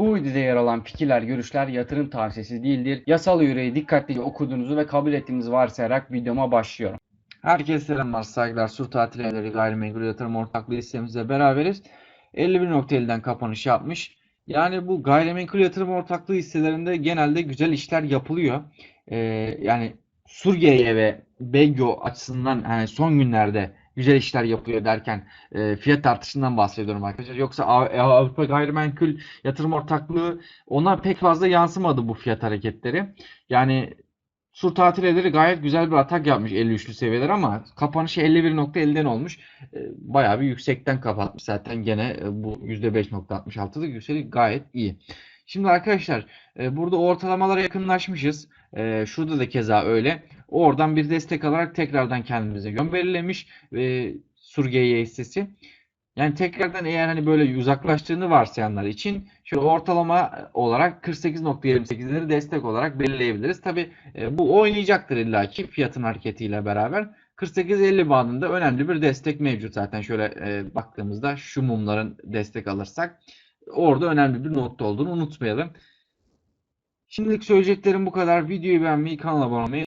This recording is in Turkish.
Bu videoda yer alan fikirler, görüşler yatırım tavsiyesi değildir. Yasal yüreği dikkatlice okuduğunuzu ve kabul ettiğinizi varsayarak videoma başlıyorum. Herkese selamlar, saygılar. Sur Tatil Evleri Gayrimenkul Yatırım Ortaklığı listemizle beraberiz. 51.50'den kapanış yapmış. Yani bu gayrimenkul yatırım ortaklığı hisselerinde genelde güzel işler yapılıyor. Ee, yani Surgeye ve Begyo açısından hani son günlerde güzel işler yapıyor derken e, fiyat artışından bahsediyorum arkadaşlar. Yoksa Av- Avrupa Gayrimenkul Yatırım Ortaklığı ona pek fazla yansımadı bu fiyat hareketleri. Yani Sur Tatil Evleri gayet güzel bir atak yapmış 53'lü seviyeler ama kapanışı 51.50'den olmuş. E, Bayağı bir yüksekten kapatmış zaten gene e, bu %5.66'lık yükseliş gayet iyi. Şimdi arkadaşlar e, burada ortalamalara yakınlaşmışız. E, Şurada da keza öyle. Oradan bir destek alarak tekrardan kendimize yön belirlemiş ve Surgeye hissesi. Yani tekrardan eğer hani böyle uzaklaştığını varsayanlar için şöyle ortalama olarak 48.28'leri destek olarak belirleyebiliriz. Tabi bu oynayacaktır illaki fiyatın hareketiyle beraber. 48.50 bandında önemli bir destek mevcut zaten şöyle e, baktığımızda şu mumların destek alırsak orada önemli bir nokta olduğunu unutmayalım. Şimdilik söyleyeceklerim bu kadar. Videoyu beğenmeyi, kanala abone olmayı